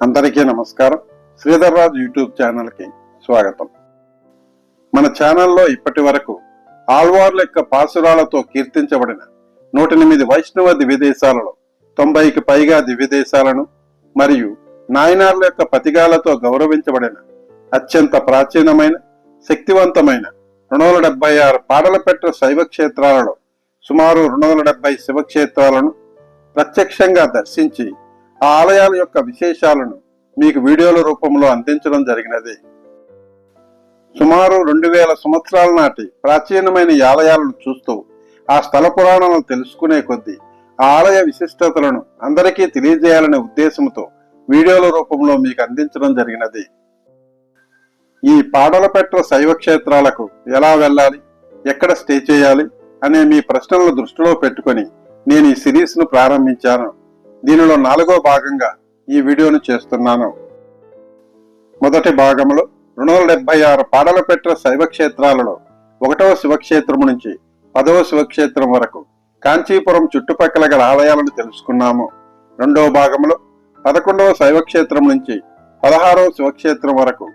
అందరికీ నమస్కారం. శ్రీధర్ రాజు యూట్యూబ్ ఛానల్కి స్వాగతం. మన ఛానల్లో ఇప్పటి వరకు ఆల్వార్ల యొక్క పాసురాలతో కీర్తించబడిన నూట ఎనిమిది వైష్ణవ దివ్యదేశాలలో తొంభైకి పైగా దివ్యదేశాలను మరియు నాయనార్ల యొక్క పతిగాలతో గౌరవించబడిన అత్యంత ప్రాచీనమైన శక్తివంతమైన రెండు వందల డెబ్బై ఆరు పాడలపెట్ట శైవ క్షేత్రాలలో సుమారు రెండు వందల డెబ్బై శివక్షేత్రాలను ప్రత్యక్షంగా దర్శించి ఆ ఆలయాల యొక్క విశేషాలను మీకు వీడియోల రూపంలో అందించడం జరిగినది. సుమారు రెండు వేల సంవత్సరాల నాటి ప్రాచీనమైన ఈ ఆలయాలను చూస్తూ ఆ స్థల పురాణాలను తెలుసుకునే కొద్దీ ఆ ఆలయ విశిష్టతలను అందరికీ తెలియజేయాలనే ఉద్దేశంతో వీడియోల రూపంలో మీకు అందించడం జరిగినది. ఈ పాడలపెట్ర శైవ క్షేత్రాలకు ఎలా వెళ్ళాలి? ఎక్కడ స్టే చేయాలి? అనే మీ ప్రశ్నలను దృష్టిలో పెట్టుకొని నేను ఈ సిరీస్ను ప్రారంభించాను. దీనిలో నాలుగో భాగంగా ఈ వీడియోను చేస్తున్నాను. మొదటి భాగంలో రెండు వందల డెబ్బై ఆరు పాడలపెట్ర శైవ క్షేత్రాలలో ఒకటవ శివక్షేత్రం నుంచి పదవ శివక్షేత్రం వరకు కాంచీపురం చుట్టుపక్కల గల ఆలయాలను తెలుసుకున్నాము. రెండవ భాగంలో పదకొండవ శైవక్షేత్రం నుంచి పదహారవ శివక్షేత్రం వరకు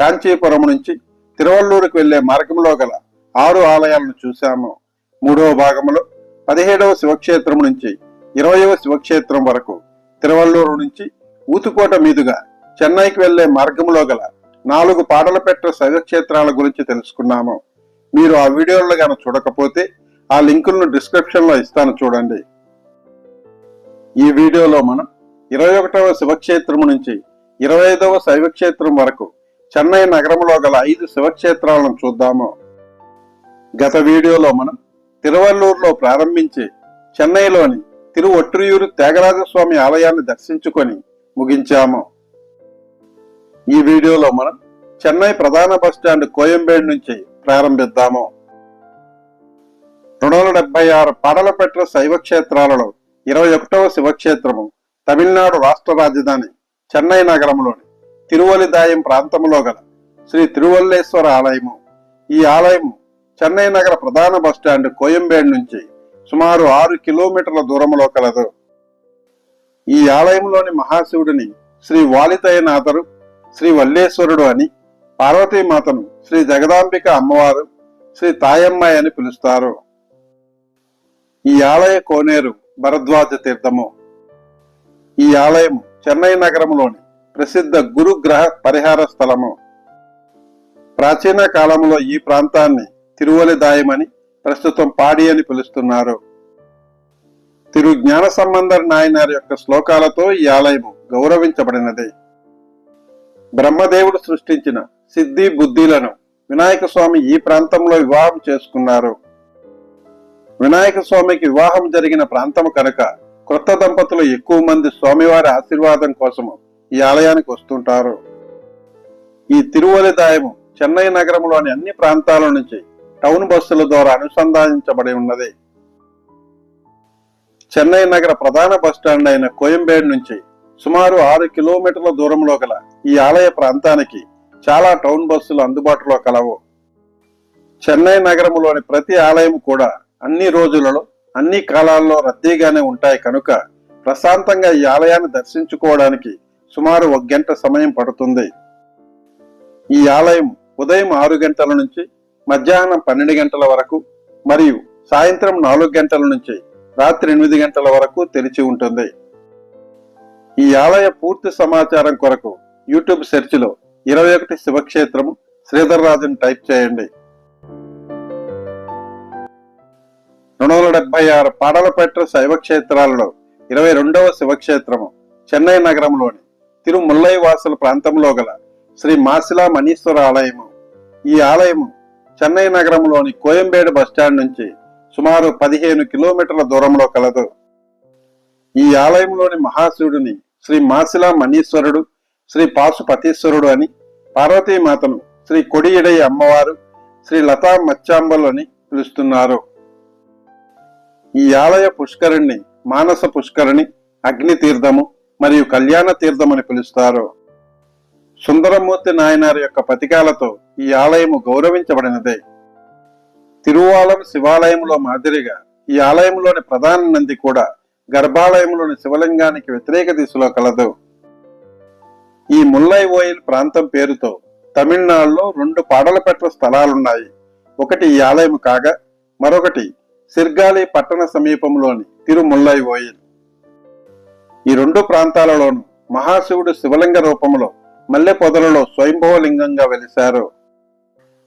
కాంచీపురం నుంచి తిరువల్లూరుకు వెళ్ళే మార్గంలో గల ఆరు ఆలయాలను చూశాము. మూడవ భాగంలో పదిహేడవ శివక్షేత్రం నుంచి ఇరవయవ శివక్షేత్రం వరకు తిరువల్లూరు నుంచి ఊతుకోట మీదుగా చెన్నైకి వెళ్ళే మార్గంలో గల నాలుగు పాడలపెట్ట శైవక్షేత్రాల గురించి తెలుసుకున్నాము. మీరు ఆ వీడియోలను గాన చూడకపోతే ఆ లింకులను డిస్క్రిప్షన్లో ఇస్తాను చూడండి. ఈ వీడియోలో మనం ఇరవై ఒకటవ శివక్షేత్రం నుంచి ఇరవై ఐదవ శైవక్షేత్రం వరకు చెన్నై నగరంలో గల ఐదు శివక్షేత్రాలను చూద్దాము. గత వీడియోలో మనం తిరువల్లూరులో ప్రారంభించి చెన్నైలోని తిరువొట్టియూరు త్యాగరాజస్వామి ఆలయాన్ని దర్శించుకొని ముగించాము. ఈ వీడియోలో మనం చెన్నై ప్రధాన బస్ స్టాండ్ కోయంబేడు నుంచి ప్రారంభిద్దాము. రెండు వందల డెబ్బై ఆరు పాడలపెట్ట శైవ క్షేత్రాలలో ఇరవై ఒకటవ శివక్షేత్రము తమిళనాడు రాష్ట్ర రాజధాని చెన్నై నగరంలోని తిరువలిదాయం ప్రాంతంలో గల శ్రీ తిరువల్లేశ్వర ఆలయము. ఈ ఆలయం చెన్నై నగర ప్రధాన బస్ స్టాండ్ కోయంబేడు నుంచి సుమారు ఆరు కిలోమీటర్ల దూరంలో కలదు. ఈ ఆలయంలోని మహాశివుడిని శ్రీ వాలితయనాథరు శ్రీ వల్లేశ్వరుడు అని పార్వతీమాతను శ్రీ జగదాంబిక అమ్మవారు శ్రీ తాయమ్మాయి అని పిలుస్తారు. ఈ ఆలయ కోనేరు భరద్వాజ తీర్థము. ఈ ఆలయం చెన్నై నగరంలోని ప్రసిద్ధ గురుగ్రహ పరిహార స్థలము. ప్రాచీన కాలంలో ఈ ప్రాంతాన్ని తిరువలిదాయమని ప్రస్తుతం పాడి అని పిలుస్తున్నారు. తిరు జ్ఞాన సంబంధర్ నాయనార్ యొక్క శ్లోకాలతో ఈ ఆలయము గౌరవించబడినది. బ్రహ్మదేవుడు సృష్టించిన సిద్ధి బుద్ధిలను వినాయక స్వామి ఈ ప్రాంతంలో వివాహం చేసుకున్నారు. వినాయక స్వామికి వివాహం జరిగిన ప్రాంతం కనుక క్రొత్త దంపతులు ఎక్కువ మంది స్వామివారి ఆశీర్వాదం కోసము ఈ ఆలయానికి వస్తుంటారు. ఈ తిరువలిదాయము చెన్నై నగరంలోని అన్ని ప్రాంతాల నుంచి టౌన్ బస్సుల ద్వారా అనుసంధానించబడి ఉన్నది. చెన్నై నగర ప్రధాన బస్ స్టాండ్ అయిన కోయంబేడ్ నుంచి సుమారు ఆరు కిలోమీటర్ల దూరంలో గల ఈ ఆలయ ప్రాంతానికి చాలా టౌన్ బస్సులు అందుబాటులో కలవు. చెన్నై నగరంలోని ప్రతి ఆలయం కూడా అన్ని రోజులలో అన్ని కాలాల్లో రద్దీగానే ఉంటాయి కనుక ప్రశాంతంగా ఈ ఆలయాన్ని దర్శించుకోవడానికి సుమారు ఒక గంట సమయం పడుతుంది. ఈ ఆలయం ఉదయం ఆరు గంటల నుంచి మధ్యాహ్నం పన్నెండు గంటల వరకు మరియు సాయంత్రం నాలుగు గంటల నుంచి రాత్రి ఎనిమిది గంటల వరకు తెరిచి ఉంటుంది. ఈ ఆలయ పూర్తి సమాచారం కొరకు యూట్యూబ్ సెర్చ్లో ఇరవై ఒకటి శివక్షేత్రం శ్రీధర్ రాజుని టైప్ చేయండి. రెండు వందల డెబ్బై ఆరు పాడలపేట శైవ క్షేత్రాలలో ఇరవై రెండవ శివక్షేత్రము చెన్నై నగరంలోని తిరుముల్లై వాసుల ప్రాంతంలో గల శ్రీ మాసిలా మనీశ్వర ఆలయము. ఈ ఆలయము చెన్నై నగరంలోని కోయంబేడు బస్టాండ్ నుంచి సుమారు పదిహేను కిలోమీటర్ల దూరంలో కలదు. ఈ ఆలయంలోని మహాశివుడిని శ్రీ మాసిలా మనీశ్వరుడు శ్రీ పాశుపతీశ్వరుడు అని పార్వతీమాతను శ్రీ కొడియడయ్య అమ్మవారు శ్రీ లతా మచ్చాంబలు అని పిలుస్తున్నారు. ఈ ఆలయ పుష్కరిణి మానస పుష్కరిణి అగ్నితీర్థము మరియు కళ్యాణ తీర్థం అని పిలుస్తారు. సుందరమూర్తి నాయనార్ యొక్క పతికాలతో ఈ ఆలయము గౌరవించబడినదే. తిరువాలం శివాలయంలో మాదిరిగా ఈ ఆలయంలోని ప్రధాన నంది కూడా గర్భాలయంలోని శివలింగానికి వ్యతిరేక దిశలో కలదు. ఈ ముల్లై ఓయిల్ ప్రాంతం పేరుతో తమిళనాడులో రెండు పాడలపెట్ల స్థలాలున్నాయి. ఒకటి ఈ ఆలయం కాగా మరొకటి సిర్గాలి పట్టణ సమీపంలోని తిరుముల్లై ఓయిల్. ఈ రెండు ప్రాంతాలలోనూ మహాశివుడు శివలింగ రూపంలో మల్లె పొదలలో స్వయంభవలింగంగా వెలిశారు.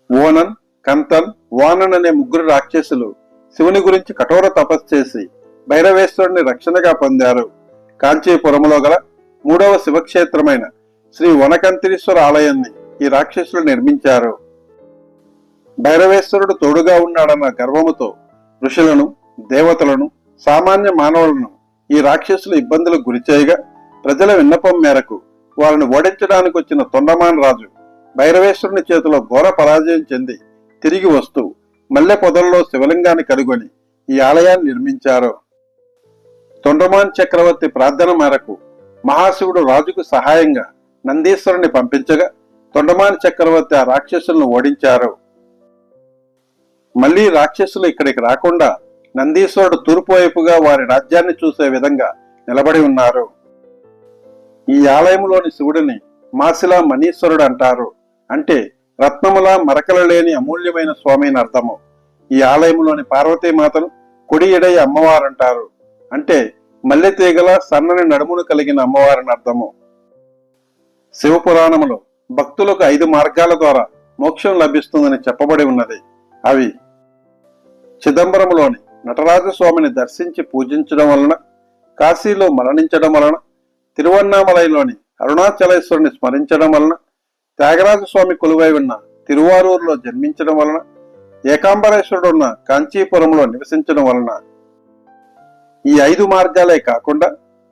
ఓనన్ కంతన్ వానన్ అనే ముగ్గురు రాక్షసులు శివుని గురించి కఠోర తపస్సు చేసి భైరవేశ్వరుని రక్షణగా పొందారు. కాంచీపురంలో గల మూడవ శివక్షేత్రమైన శ్రీ వనకంతరీశ్వర ఆలయాన్ని ఈ రాక్షసులు నిర్మించారు. భైరవేశ్వరుడు తోడుగా ఉన్నాడన్న గర్వముతో ఋషులను దేవతలను సామాన్య మానవులను ఈ రాక్షసులు ఇబ్బందులకు గురిచేయగా ప్రజల విన్నపం మేరకు వారిని ఓడించడానికి వచ్చిన తొండమాన్ రాజు భైరవేశ్వరుని చేతిలో ఘోర పరాజయం చెంది తిరిగి వస్తూ మల్లె పొదల్లో శివలింగాన్ని కనుగొని ఈ ఆలయాన్ని నిర్మించారు. తొండమాన్ చక్రవర్తి ప్రార్థన మేరకు మహాశివుడు రాజుకు సహాయంగా నందీశ్వరుని పంపించగా తొండమాన్ చక్రవర్తి ఆ రాక్షసులను ఓడించారు. మళ్ళీ రాక్షసులు ఇక్కడికి రాకుండా నందీశ్వరుడు తూర్పు వైపుగా వారి రాజ్యాన్ని చూసే విధంగా నిలబడి ఉన్నారు. ఈ ఆలయంలోని శివుడిని మాసిలా మనీశ్వరుడు అంటారు. అంటే రత్నముల మరకలు లేని అమూల్యమైన స్వామి అని అర్థము. ఈ ఆలయంలోని పార్వతీమాతను కుడి ఎడై అమ్మవారు అంటారు అంటే మల్లె తీగల సన్నని నడుమును కలిగిన అమ్మవారిని అర్థము. శివపురాణములో భక్తులకు ఐదు మార్గాల ద్వారా మోక్షం లభిస్తుందని చెప్పబడి ఉన్నది. అవి చిదంబరంలోని నటరాజ స్వామిని దర్శించి పూజించడం వలన కాశీలో మరణించడం వలన తిరువన్నామలైలోని అరుణాచలేశ్వరుని స్మరించడం వలన త్యాగరాజస్వామి కొలువై ఉన్న తిరువారూరులో జన్మించడం వలన ఏకాంబరేశ్వరుడు ఉన్న కాంచీపురంలో నివసించడం వలన. ఈ ఐదు మార్గాలే కాకుండా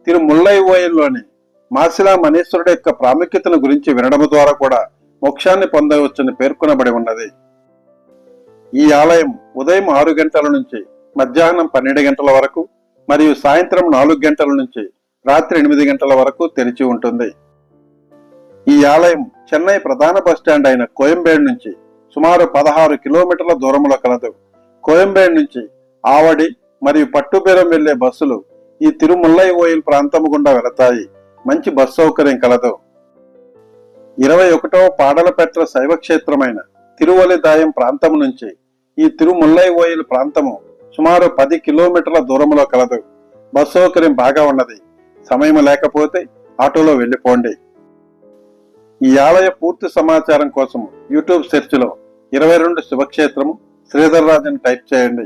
తిరుముల్లై ఓయల్లోని మాసిలా మనీశ్వరుడు యొక్క ప్రాముఖ్యతను గురించి వినడం ద్వారా కూడా మోక్షాన్ని పొందవచ్చని పేర్కొనబడి ఉన్నది. ఈ ఆలయం ఉదయం ఆరు గంటల నుంచి మధ్యాహ్నం పన్నెండు గంటల వరకు మరియు సాయంత్రం నాలుగు గంటల నుంచి రాత్రి ఎనిమిది గంటల వరకు తెరిచి ఉంటుంది. ఈ ఆలయం చెన్నై ప్రధాన బస్టాండ్ అయిన కోయంబేడు నుంచి సుమారు పదహారు కిలోమీటర్ల దూరంలో కలదు. కోయంబేడు నుంచి ఆవడి మరియు పట్టుబేరం వెళ్ళే బస్సులు ఈ తిరుమల్లై ఓయిల్ ప్రాంతం గుండా వెళతాయి. మంచి బస్ సౌకర్యం కలదు. ఇరవై ఒకటవ పాడలపెట్ల శైవ క్షేత్రమైన తిరువలిదాయం ప్రాంతం నుంచి ఈ తిరుముల్లై ఓయిల్ ప్రాంతము సుమారు పది కిలోమీటర్ల దూరంలో కలదు. బస్ సౌకర్యం బాగా ఉన్నది. సమయం లేకపోతే ఆటోలో వెళ్ళిపోండి. ఈ ఆలయ పూర్తి సమాచారం కోసం యూట్యూబ్ సెర్చ్లో ఇరవై రెండు శివక్షేత్రము శ్రీధర్ రాజుని టైప్ చేయండి.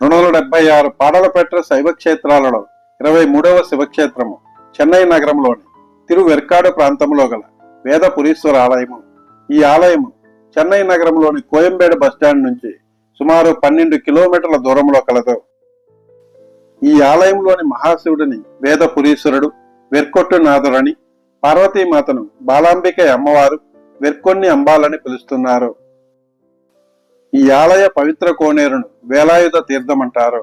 రెండు వందల డెబ్బై ఆరు పాడలపెట్ట శైవ క్షేత్రాలలో ఇరవై మూడవ శివక్షేత్రము చెన్నై నగరంలోని తిరువెర్కాడు ప్రాంతంలో గల వేదపురీశ్వర ఆలయము. ఈ ఆలయము చెన్నై నగరంలోని కోయంబేడు బస్టాండ్ నుంచి సుమారు పన్నెండు కిలోమీటర్ల దూరంలో కలదు. ఈ ఆలయంలోని మహాశివుడిని వేదపురీశ్వరుడు వెర్కొట్టు వెర్కొట్టునాథుడని పార్వతీమాతను బాలాంబిక అమ్మవారు వెర్కొన్ని అంబాలని పిలుస్తున్నారు. ఈ ఆలయ పవిత్ర కోనేరును వేలాయుధ తీర్థమంటారు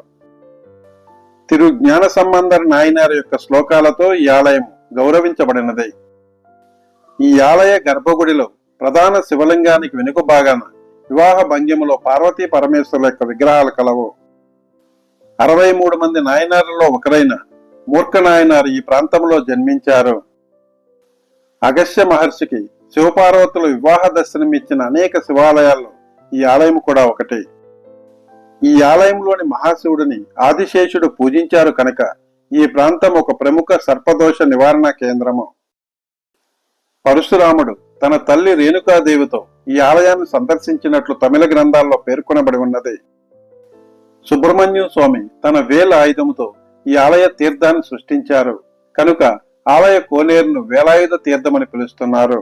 తిరు జ్ఞాన సంబంధర్ నాయనార్ యొక్క శ్లోకాలతో ఈ ఆలయం గౌరవించబడినది. ఈ ఆలయ గర్భగుడిలో ప్రధాన శివలింగానికి వెనుక భాగాన వివాహ భంగిములో పార్వతీ పరమేశ్వరుల యొక్క విగ్రహాలు కలవు. అరవై మూడు మంది నాయనారులలో ఒకరైన మూర్ఖ నాయనారు ఈ ప్రాంతంలో జన్మించారు. అగస్య మహర్షికి శివపార్వతులు వివాహ దర్శనం ఇచ్చిన అనేక శివాలయాల్లో ఈ ఆలయం కూడా ఒకటి. ఈ ఆలయంలోని మహాశివుడిని ఆదిశేషుడు పూజించారు కనుక ఈ ప్రాంతం ఒక ప్రముఖ సర్పదోష నివారణ కేంద్రము. పరశురాముడు తన తల్లి రేణుకాదేవితో ఈ ఆలయాన్ని సందర్శించినట్లు తమిళ గ్రంథాల్లో పేర్కొనబడి ఉన్నది. సుబ్రహ్మణ్యం స్వామి తన వేల ఆయుధముతో ఈ ఆలయ తీర్థాన్ని సృష్టించారు. కనుక ఆలయ కోనేరును వేలాయుధ తీర్థమని పిలుస్తున్నారు.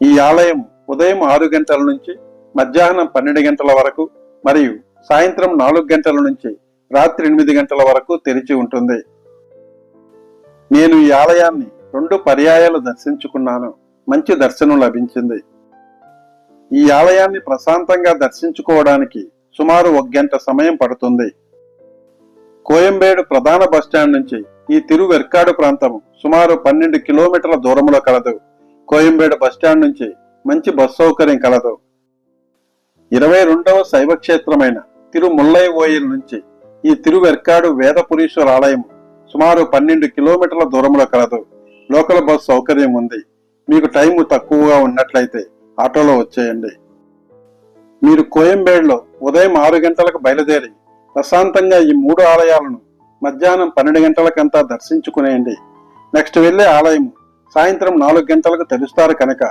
ఈ ఆలయం ఉదయం ఆరు గంటల నుంచి మధ్యాహ్నం పన్నెండు గంటల వరకు మరియు సాయంత్రం నాలుగు గంటల నుంచి రాత్రి ఎనిమిది గంటల వరకు తెరిచి ఉంటుంది. నేను ఈ ఆలయాన్ని రెండు పర్యాయాలు దర్శించుకున్నాను. మంచి దర్శనం లభించింది. ఈ ఆలయాన్ని ప్రశాంతంగా దర్శించుకోవడానికి సుమారు ఒక గంట సమయం పడుతుంది. కోయంబేడు ప్రధాన బస్టాండ్ నుంచి ఈ తిరువెర్కాడు ప్రాంతం సుమారు పన్నెండు కిలోమీటర్ల దూరంలో కలదు. కోయంబేడు బస్టాండ్ నుంచి మంచి బస్ సౌకర్యం కలదు. ఇరవై రెండవ శైవ క్షేత్రమైన తిరుముల్లై ఓయిల్ నుంచి ఈ తిరువెర్కాడు వేదపురీశ్వర ఆలయం సుమారు పన్నెండు కిలోమీటర్ల దూరంలో కలదు. లోకల్ బస్ సౌకర్యం ఉంది. మీకు టైం తక్కువగా ఉన్నట్లయితే ఆటోలో వచ్చేయండి. మీరు కోయంబేడులో ఉదయం ఆరు గంటలకు బయలుదేరి ప్రశాంతంగా ఈ మూడు ఆలయాలను మధ్యాహ్నం పన్నెండు గంటలకంతా దర్శించుకునేయండి. నెక్స్ట్ వెళ్ళే ఆలయం సాయంత్రం నాలుగు గంటలకు తెరుస్తారు కనుక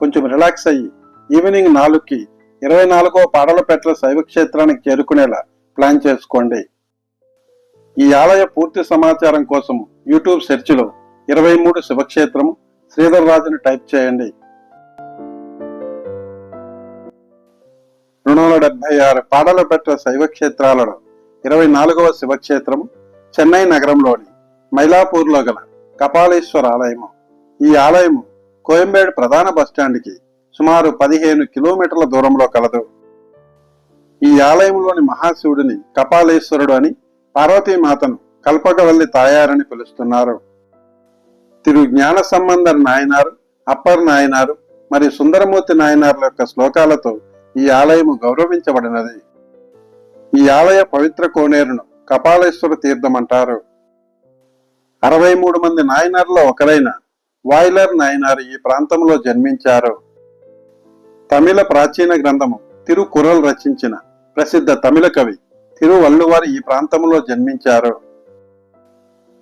కొంచెం రిలాక్స్ అయ్యి ఈవినింగ్ నాలుగుకి ఇరవై నాలుగో పాడలపేటల శైవ క్షేత్రానికి చేరుకునేలా ప్లాన్ చేసుకోండి. ఈ ఆలయ పూర్తి సమాచారం కోసం యూట్యూబ్ సెర్చ్లో ఇరవై మూడు శివక్షేత్రం శ్రీధర్ రాజుని టైప్ చేయండి. రెండు వందల డెబ్బై ఆరు పాడలపేట శైవ క్షేత్రాలలో ఇరవై నాలుగవ శివక్షేత్రం చెన్నై నగరంలోని మైలాపూర్లో గల కపాలేశ్వర ఆలయము. ఈ ఆలయము కోయంబేడు ప్రధాన బస్టాండ్కి సుమారు పదిహేను కిలోమీటర్ల దూరంలో కలదు. ఈ ఆలయంలోని మహాశివుడిని కపాలేశ్వరుడు అని పార్వతీమాతను కల్పకవల్లి తాయారని పిలుస్తున్నారు. తిరు జ్ఞాన సంబంధర్ నాయనారు అప్పర్ నాయనారు మరియు సుందరమూర్తి నాయనార్ల యొక్క శ్లోకాలతో ఈ ఆలయము గౌరవించబడినది. ఈ ఆలయ పవిత్ర కోనేరును కపాలేశ్వర తీర్థం అంటారు. అరవై మూడు మంది నాయనార్లో ఒకరైన వాయిలర్ నాయనారు ఈ ప్రాంతంలో జన్మించారు. తమిళ ప్రాచీన గ్రంథము తిరుకురల్ రచించిన ప్రసిద్ధ తమిళ కవి తిరువల్లువారి ఈ ప్రాంతంలో జన్మించారు.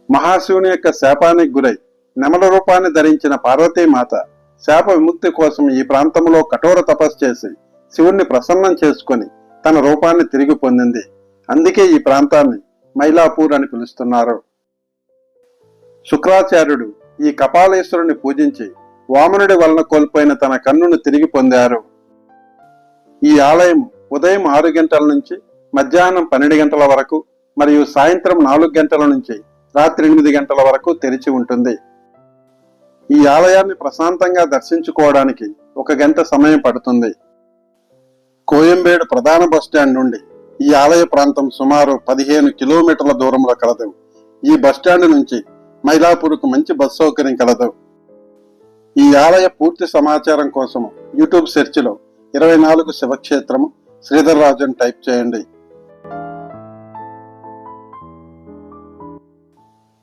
మహాశివుని యొక్క శాపానికి గురై నెమల రూపాన్ని ధరించిన పార్వతీమాత శాప విముక్తి కోసం ఈ ప్రాంతంలో కఠోర తపస్సు చేసి శివుణ్ణి ప్రసన్నం చేసుకుని తన రూపాన్ని తిరిగి పొందింది. అందుకే ఈ ప్రాంతాన్ని మైలాపూర్ అని పిలుస్తున్నారు. శుక్రాచార్యుడు ఈ కపాలేశ్వరుని పూజించి వామనుడి వలన కోల్పోయిన తన కన్నును తిరిగి పొందారు. ఈ ఆలయం ఉదయం ఆరు గంటల నుంచి మధ్యాహ్నం పన్నెండు గంటల వరకు మరియు సాయంత్రం నాలుగు గంటల నుంచి రాత్రి ఎనిమిది గంటల వరకు తెరిచి ఉంటుంది. ఈ ఆలయాన్ని ప్రశాంతంగా దర్శించుకోవడానికి ఒక గంట సమయం పడుతుంది. కోయంబేడు ప్రధాన బస్టాండ్ నుండి ఈ ఆలయ ప్రాంతం సుమారు పదిహేను కిలోమీటర్ల దూరంలో కలదు. ఈ బస్టాండ్ నుంచి మైలాపూర్కు మంచి బస్ సౌకర్యం కలదు. ఈ ఆలయ పూర్తి సమాచారం కోసం యూట్యూబ్ సెర్చ్లో ఇరవై నాలుగు శివక్షేత్రము శ్రీధర్ రాజుని టైప్ చేయండి.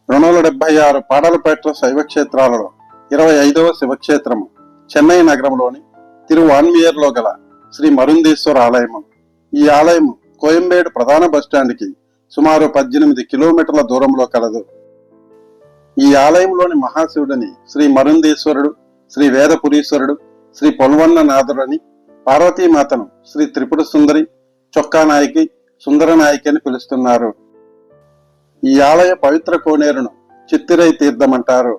రెండు వందల డెబ్బై ఆరు పాడలపేట శైవ క్షేత్రాలలో ఇరవై ఐదవ శివక్షేత్రము చెన్నై నగరంలోని తిరువాన్మియర్లో గల శ్రీ మరుందేశ్వర ఆలయము. ఈ ఆలయము కోయంబేడు ప్రధాన బస్టాండ్కి సుమారు పద్దెనిమిది కిలోమీటర్ల దూరంలో కలదు. ఈ ఆలయంలోని మహాశివుడిని శ్రీ మరుందేశ్వరుడు శ్రీ వేదపురీశ్వరుడు శ్రీ పొల్వన్ననాథుడని పార్వతీమాతను శ్రీ త్రిపుర సుందరి చొక్కా నాయకి సుందర అని పిలుస్తున్నారు. ఈ ఆలయ పవిత్ర కోనేరును చిత్తిరై తీర్థమంటారు.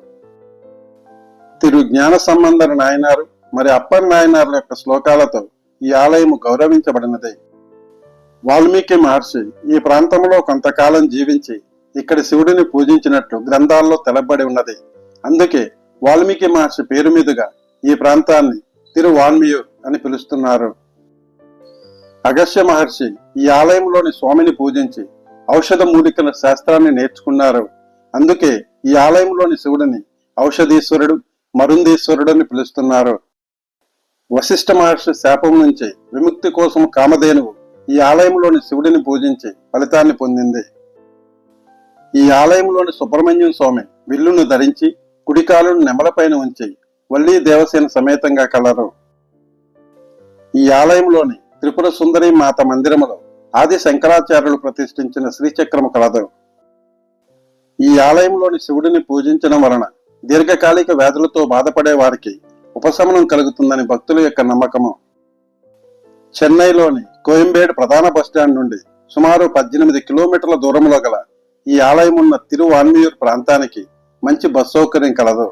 తిరు జ్ఞాన సంబంధర నాయనారు మరి అప్పర్ నాయనార్ల యొక్క శ్లోకాలతో ఈ ఆలయము గౌరవించబడినదే. వాల్మీకి మహర్షి ఈ ప్రాంతంలో కొంతకాలం జీవించి ఇక్కడ శివుడిని పూజించినట్లు గ్రంథాల్లో తెలబడి ఉన్నది. అందుకే వాల్మీకి మహర్షి పేరు మీదుగా ఈ ప్రాంతాన్ని తిరువాల్మీయు అని పిలుస్తున్నారు. అగస్య మహర్షి ఈ ఆలయంలోని స్వామిని పూజించి ఔషధ మూలికల శాస్త్రాన్ని నేర్చుకున్నారు. అందుకే ఈ ఆలయంలోని శివుడిని ఔషధీశ్వరుడు మరుందీశ్వరుడు అని పిలుస్తున్నారు. వశిష్ఠ మహర్షి శాపం నుంచి విముక్తి కోసం కామధేనువు ఈ ఆలయంలోని శివుడిని పూజించి ఫలితాన్ని పొందింది. ఈ ఆలయంలోని సుబ్రహ్మణ్యం స్వామి విల్లును ధరించి కుడికాలును నెమలపైన ఉంచి వల్లీ దేవసేన సమేతంగా కలరు. ఈ ఆలయంలోని త్రిపుర సుందరి మాత మందిరములో ఆది శంకరాచార్యులు ప్రతిష్ఠించిన శ్రీచక్రము కలదు. ఈ ఆలయంలోని శివుడిని పూజించడం వలన దీర్ఘకాలిక వ్యాధులతో బాధపడే వారికి ఉపశమనం కలుగుతుందని భక్తుల యొక్క నమ్మకము. చెన్నైలోని కోయంబేడు ప్రధాన బస్టాండ్ నుండి సుమారు పద్దెనిమిది కిలోమీటర్ల దూరంలో గల ఈ ఆలయం ఉన్న తిరువాన్మియూర్ ప్రాంతానికి మంచి బస్ సౌకర్యం కలదు.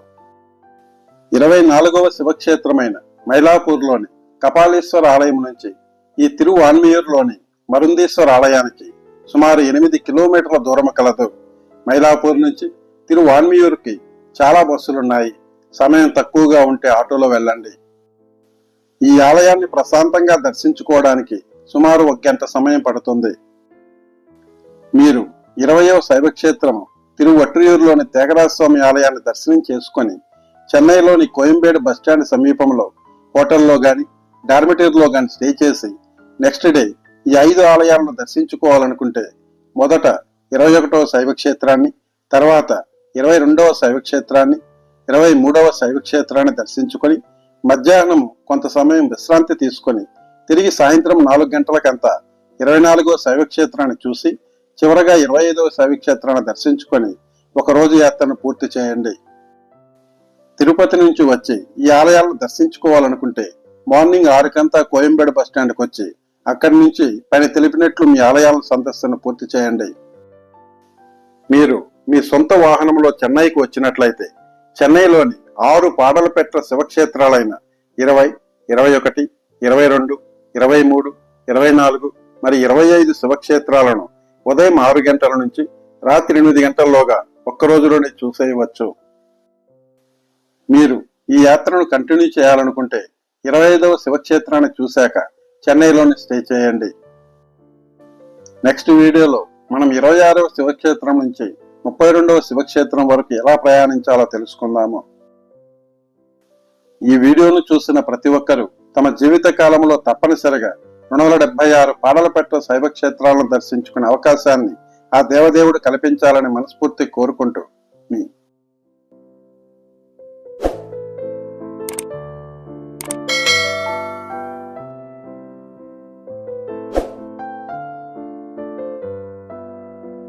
ఇరవై నాలుగవ శివక్షేత్రమైన మైలాపూర్లోని కపాలేశ్వర ఆలయం నుంచి ఈ తిరువాన్మియూర్లోని మరుందేశ్వర ఆలయానికి సుమారు ఎనిమిది కిలోమీటర్ల దూరం కలదు. మైలాపూర్ నుంచి తిరువాన్మియూర్కి చాలా బస్సులున్నాయి. సమయం తక్కువగా ఉంటే ఆటోలో వెళ్ళండి. ఈ ఆలయాన్ని ప్రశాంతంగా దర్శించుకోవడానికి సుమారు ఒక గంట సమయం పడుతుంది. మీరు ఇరవయవ శైవక్షేత్రం తిరువట్రియూరులోని తేగరాజస్వామి స్వామి ఆలయాన్ని దర్శనం చేసుకొని చెన్నైలోని కోయంబేడు బస్టాండ్ సమీపంలో హోటల్లో గాని డార్మిటరీలో గాని స్టే చేసి నెక్స్ట్ డే ఈ ఐదు ఆలయాలను దర్శించుకోవాలనుకుంటే మొదట ఇరవై ఒకటవ శైవ క్షేత్రాన్ని తర్వాత ఇరవై రెండవ శైవక్షేత్రాన్ని ఇరవై మూడవ శైవక్షేత్రాన్ని దర్శించుకొని మధ్యాహ్నం కొంత సమయం విశ్రాంతి తీసుకొని తిరిగి సాయంత్రం నాలుగు గంటలకంతా ఇరవై నాలుగో శైవక్షేత్రాన్ని చూసి చివరగా ఇరవై ఐదవ శైవక్షేత్రాన్ని దర్శించుకొని ఒక రోజు యాత్రను పూర్తి చేయండి. తిరుపతి నుంచి వచ్చి ఈ ఆలయాలను దర్శించుకోవాలనుకుంటే మార్నింగ్ ఆరుకంతా కోయంబేడు బస్ వచ్చి అక్కడి నుంచి పైన తెలిపినట్లు మీ ఆలయాల సందర్శన పూర్తి చేయండి. మీరు మీ సొంత వాహనంలో చెన్నైకి వచ్చినట్లయితే చెన్నైలోని ఆరు పాడలపెట్ట శివక్షేత్రాలైన ఇరవై ఇరవై ఒకటి ఇరవై రెండు ఇరవై మూడు ఇరవై నాలుగు మరి ఇరవై ఐదు శివక్షేత్రాలను ఉదయం ఆరు గంటల నుంచి రాత్రి ఎనిమిది గంటల్లోగా ఒక్క రోజులోనే చూసేయవచ్చు. మీరు ఈ యాత్రను కంటిన్యూ చేయాలనుకుంటే ఇరవై ఐదవ శివక్షేత్రాన్ని చూశాక చెన్నైలోని స్టే చేయండి. నెక్స్ట్ వీడియోలో మనం ఇరవై ఆరవ శివక్షేత్రం నుంచి ముప్పై రెండవ శివక్షేత్రం వరకు ఎలా ప్రయాణించాలో తెలుసుకుందాము. ఈ వీడియోను చూసిన ప్రతి ఒక్కరూ తమ జీవిత కాలంలో తప్పనిసరిగా రెండు వందల డెబ్బై ఆరు పాడలపెట్ట శైవ క్షేత్రాలను దర్శించుకునే అవకాశాన్ని ఆ దేవదేవుడు కల్పించాలని మనస్ఫూర్తి కోరుకుంటూ మీ